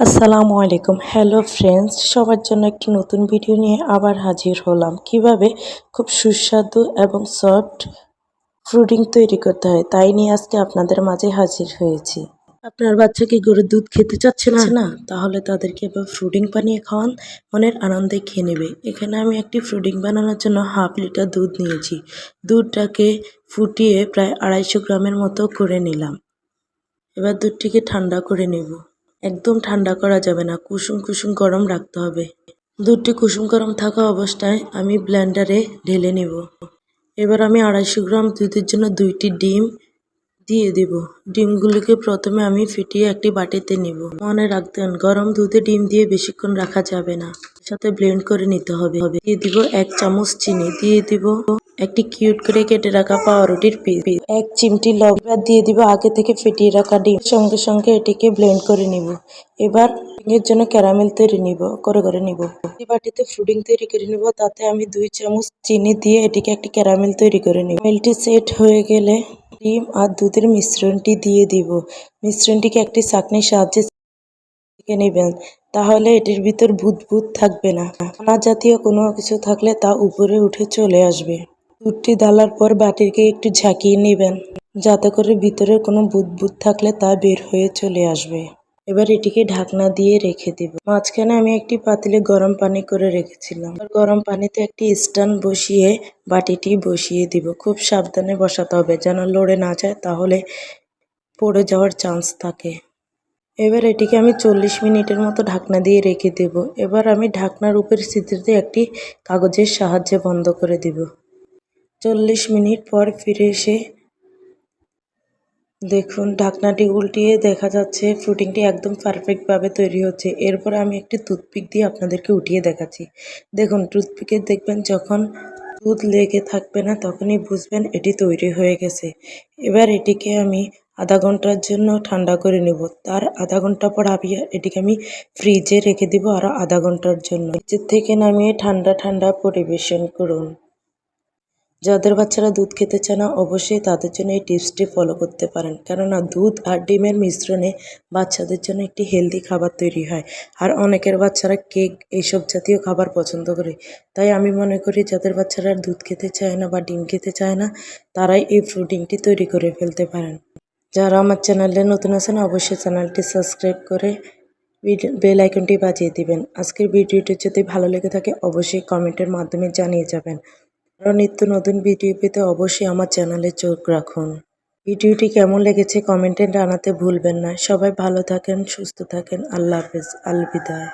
আসসালামু আলাইকুম। Hello friends সবার জন্য একটি নতুন ভিডিও নিয়ে আবার হাজির হলাম। কীভাবে খুব সুস্বাদু এবং সফট ফ্রুডিং তৈরি করতে হয় তাই নিয়ে আজকে আপনাদের মাঝে হাজির হয়েছি। আপনার বাচ্চাকে গরুর দুধ খেতে চাচ্ছে না? না। তাহলে তাদেরকে এবার ফ্রুডিং বানিয়ে খাওয়ান মনের আনন্দে খেয়ে নেবে। এখানে আমি একটি ফ্রুডিং বানানোর জন্য হাফ লিটার দুধ নিয়েছি। দুধটাকে ফুটিয়ে প্রায় আড়াইশো গ্রামের মতো করে নিলাম। এবার দুধটিকে ঠান্ডা করে নেব। একদম ঠান্ডা করা যাবে না। কুসুম কুসুম গরম রাখতে হবে। দুধটি কুসুম গরম থাকা অবস্থায় আমি ব্লেন্ডারে ঢেলে নেব। এবার আমি আড়াইশো গ্রাম দুধের জন্য দুইটি ডিম দিয়ে দেব। ডিমগুলিকে প্রথমে আমি ফিটিয়ে একটি বাটিতে নিব। মনে রাখতেন গরম দুধে ডিম দিয়ে বেশিক্ষণ রাখা যাবে না। সাথে ব্লেন্ড করে নিতে হবে। দিয়ে দিব এক চামচ চিনি। দিয়ে দিব একটি কিউট করে কেটে রাখা পাউরুটির পিস এক চিমটি লবণ দিয়ে দিব আগে থেকে ফেটিয়ে রাখা ডিম। সঙ্গে সঙ্গে এটিকে ব্লেন্ড করে নিব। এবার এর জন্য ক্যারামেল তৈরি নিব, করে করে নিব। বাটিতে ফ্রুডিং তৈরি করে নিব, তাতে আমি দুই চামচ চিনি দিয়ে এটিকে একটি ক্যারামেল তৈরি করে নিব। ক্যারামেলটি সেট হয়ে গেলে ডিম আর দুধের মিশ্রণটি দিয়ে দিব। মিশ্রণটিকে একটি চাকনির সাহায্যে থেকে নেবেন, তাহলে এটির ভিতর বুদবুদ থাকবে না। আনা জাতীয় কোনো কিছু থাকলে তা উপরে উঠে চলে আসবে। দুধটি ঢালার পর বাটিকে একটু ঝাঁকিয়ে নেবেন, যাতে করে ভিতরে কোনো বুদবুদ থাকলে তা বের হয়ে চলে আসবে। এবার এটিকে ঢাকনা দিয়ে রেখে দিব। মাঝখানে আমি একটি পাতিলে গরম পানি করে রেখেছিলাম। গরম পানিতে একটি স্ট্যান্ড বসিয়ে বাটিটি বসিয়ে দিব। খুব সাবধানে বসাতে হবে, যেন লড়ে না যায়, তাহলে পড়ে যাওয়ার চান্স থাকে। এবার এটিকে আমি চল্লিশ মিনিটের মতো ঢাকনা দিয়ে রেখে দেব। এবার আমি ঢাকনার উপরে স্থিতিতে একটি কাগজের সাহায্যে বন্ধ করে দিব। চল্লিশ মিনিট পর ফিরে এসে দেখুন, ঢাকনাটি উল্টিয়ে দেখা যাচ্ছে ফ্রুটিংটি একদম পারফেক্টভাবে তৈরি হচ্ছে। এরপর আমি একটি টুথপিক দিয়ে আপনাদেরকে উঠিয়ে দেখাচ্ছি। দেখুন টুথপিকে দেখবেন যখন দুধ লেগে থাকবে না, তখনই বুঝবেন এটি তৈরি হয়ে গেছে। এবার এটিকে আমি আধা ঘণ্টার জন্য ঠান্ডা করে নেব। তার আধা ঘণ্টা পর আমি এটিকে আমি ফ্রিজে রেখে দিব আরও আধা ঘণ্টার জন্য। ফ্রিজের থেকে নামিয়ে ঠান্ডা ঠান্ডা পরিবেশন করুন। যাদের বাচ্চারা দুধ খেতে চায় না, অবশ্যই তাদের জন্য এই টিপসটি ফলো করতে পারেন। কেননা দুধ আর ডিমের মিশ্রণে বাচ্চাদের জন্য একটি হেলদি খাবার তৈরি হয়। আর অনেকের বাচ্চারা কেক এইসব জাতীয় খাবার পছন্দ করে। তাই আমি মনে করি যাদের বাচ্চারা দুধ খেতে চায় না বা ডিম খেতে চায় না, তারাই এই ফ্রুটিংটি তৈরি করে ফেলতে পারেন। যারা আমার চ্যানেলে নতুন আছেন, অবশ্যই চ্যানেলটি সাবস্ক্রাইব করে বেল আইকনটি বাজিয়ে দিবেন। আজকের ভিডিওটি যদি ভালো লেগে থাকে, অবশ্যই কমেন্টের মাধ্যমে জানিয়ে যাবেন। আরও নিত্য নতুন ভিডিও পেতে অবশ্যই আমার চ্যানেলে চোখ রাখুন। ভিডিওটি কেমন লেগেছে কমেন্টে জানাতে ভুলবেন না। সবাই ভালো থাকেন, সুস্থ থাকেন। আল্লাহ হাফেজ। আলবিদায়।